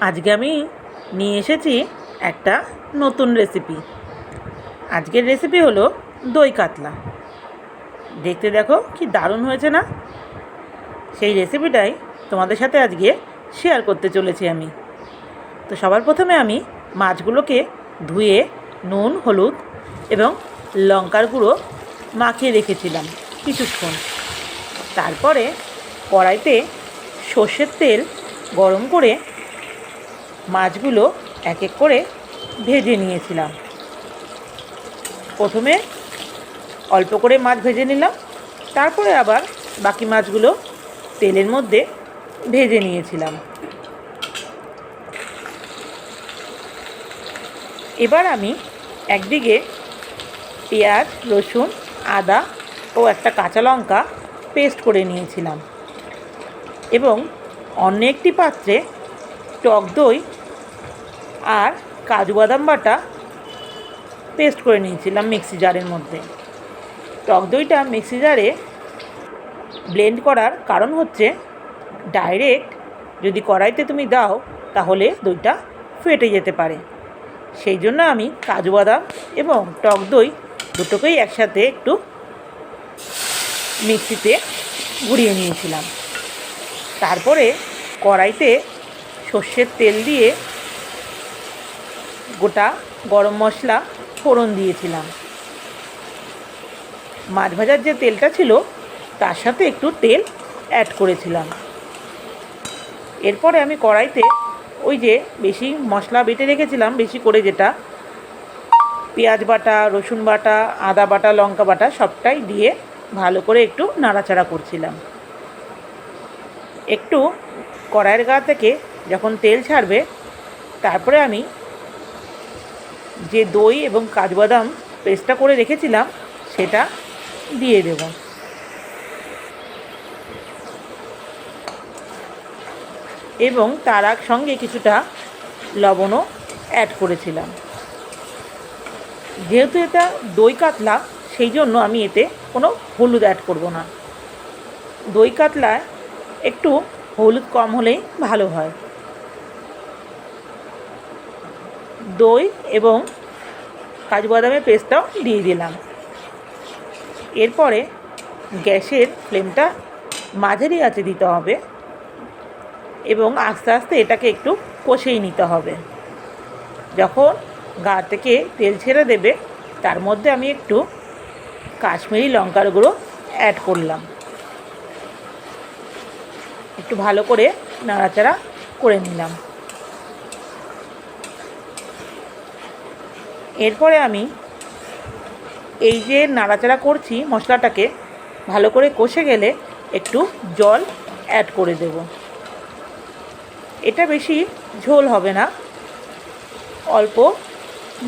আজকে আমি নিয়ে এসেছি একটা নতুন রেসিপি আজকের রেসিপি হলো দই কাতলা। দেখতে দেখো কি দারুণ হয়েছে না? সেই রেসিপিটাই তোমাদের সাথে আজকে শেয়ার করতে চলেছি আমি। তো সবার প্রথমে আমি মাছগুলোকে ধুয়ে নুন, হলুদ এবং লঙ্কার গুঁড়ো মাখিয়ে রেখেছিলাম কিছুক্ষণ। তারপরে কড়াইতে সর্ষের তেল গরম করে মাছগুলো এক এক করে ভেজে নিয়েছিলাম। প্রথমে অল্প করে মাছ ভেজে নিলাম, তারপরে আবার বাকি মাছগুলো তেলের মধ্যে ভেজে নিয়েছিলাম। এবার আমি একদিকে পেঁয়াজ, রসুন, আদা ও একটা কাঁচা লঙ্কা পেস্ট করে নিয়েছিলাম এবং অন্য একটি পাত্রে টক দই আর কাজু বাদাম বাটা পেস্ট করে নিয়েছিলাম মিক্সি জারের মধ্যে। টক দইটা মিক্সি জারে ব্লেন্ড করার কারণ হচ্ছে ডাইরেক্ট যদি কড়াইতে তুমি দাও তাহলে দইটা ফেটে যেতে পারে। সেই জন্য আমি কাজু বাদাম এবং টক দই দুটোকেই একসাথে একটু মিক্সিতে ঘুরিয়ে নিয়েছিলাম। তারপরে কড়াইতে সর্ষের তেল দিয়ে গোটা গরম মশলা ফোড়ন দিয়েছিলাম। মাছ ভাজার যে তেলটা ছিল, তার সাথে একটু তেল অ্যাড করেছিলাম। এরপরে আমি কড়াইতে ওই যে বেশি মশলা বেটে রেখেছিলাম, বেশি করে যেটা পেঁয়াজ বাটা, রসুন বাটা, আদা বাটা, লঙ্কা বাটা সবটাই দিয়ে ভালো করে একটু নাড়াচাড়া করছিলাম। একটু কড়াইয়ের গা থেকে যখন তেল ছাড়বে, তারপরে আমি যে দই এবং কাজবাদাম পেস্টটা করে রেখেছিলাম, সেটা দিয়ে দেব। এবং তার সঙ্গে কিছুটা লবণও অ্যাড করেছিলাম। যেহেতু এটা দই কাতলা, সেই জন্য আমি এতে কোনো হলুদ অ্যাড করব না। দই কাতলায় একটু হলুদ কম হলেই ভালো হয়। দই এবং কাজু বাদামের পেস্টটাও দিয়ে দিলাম। এরপরে গ্যাসের ফ্লেমটা মাঝারি আঁচে দিতে হবে এবং আস্তে আস্তে এটাকে একটু কষেই নিতে হবে। যখন গা থেকে তেল ছেড়ে দেবে, তার মধ্যে আমি একটু কাশ্মীরি লঙ্কার গুঁড়ো অ্যাড করলাম। একটু ভালো করে নাড়াচাড়া করে নিলাম। এরপরে আমি এই যে নাড়াচাড়া করছি মশলাটাকে, ভালো করে কষে গেলে একটু জল অ্যাড করে দেব। এটা বেশি ঝোল হবে না, অল্প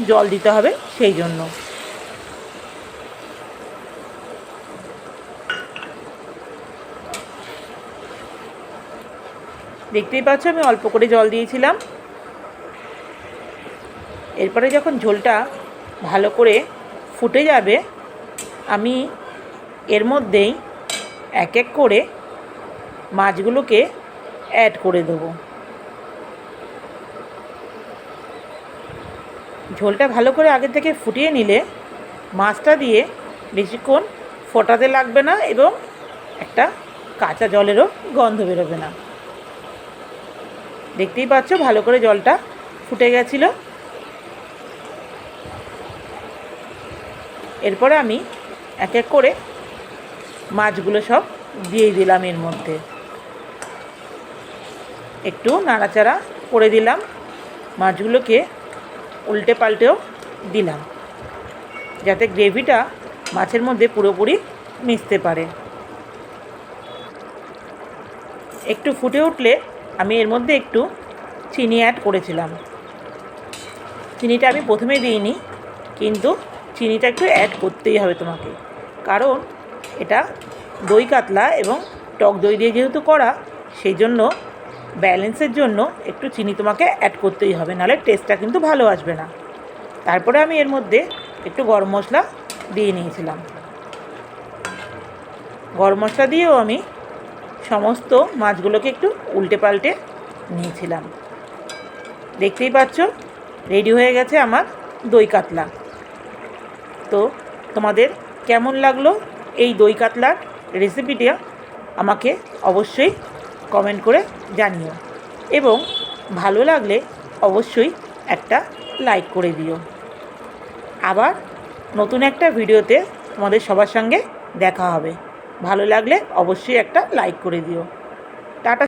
জল দিতে হবে সেই জন্য। দেখতেই পাচ্ছ আমি অল্প করে জল দিয়েছিলাম। এরপরে যখন ঝোলটা ভালো করে ফুটে যাবে, আমি এর মধ্যেই এক এক করে মাছগুলোকে অ্যাড করে দেবো। ঝোলটা ভালো করে আগে থেকে ফুটিয়ে নিলে মাছটা দিয়ে বেশিক্ষণ ফোটাতে লাগবে না এবং একটা কাঁচা জলেরও গন্ধ বেরোবে না। দেখতেই পাচ্ছ ভালো করে জলটা ফুটে গেছিল। এরপরে আমি এক এক করে মাছগুলো সব দিয়ে দিলাম এর মধ্যে। একটু নাড়াচাড়া করে দিলাম, মাছগুলোকে উল্টে পাল্টেও দিলাম, যাতে গ্রেভিটা মাছের মধ্যে পুরোপুরি মিশতে পারে। একটু ফুটে উঠলে আমি এর মধ্যে একটু চিনি অ্যাড করেছিলাম। চিনিটা আমি প্রথমে দিইনি, কিন্তু চিনিটা একটু অ্যাড করতেই হবে তোমাকে। কারণ এটা দই কাতলা এবং টক দই দিয়ে যেহেতু করা সেই জন্য ব্যালেন্সের জন্য একটু চিনি তোমাকে অ্যাড করতেই হবে, নাহলে টেস্টটা কিন্তু ভালো আসবে না। তারপরে আমি এর মধ্যে একটু গরম মশলা দিয়ে নিয়েছিলাম। গরম মশলা দিয়েও আমি সমস্ত মাছগুলোকে একটু উল্টে পাল্টে নিয়েছিলাম। দেখতেই পাচ্ছ রেডি হয়ে গেছে আমার দই কাতলা। তো তোমাদের কেমন লাগল এই দই কাতলার রেসিপিটা আমাকে অবশ্যই কমেন্ট করে জানিও। এবং ভালো লাগলে অবশ্যই একটা লাইক করে দিও। আবার নতুন একটা ভিডিওতে তোমাদের সবার সঙ্গে দেখা হবে। ভালো লাগলে অবশ্যই একটা লাইক করে দিও। টাটা।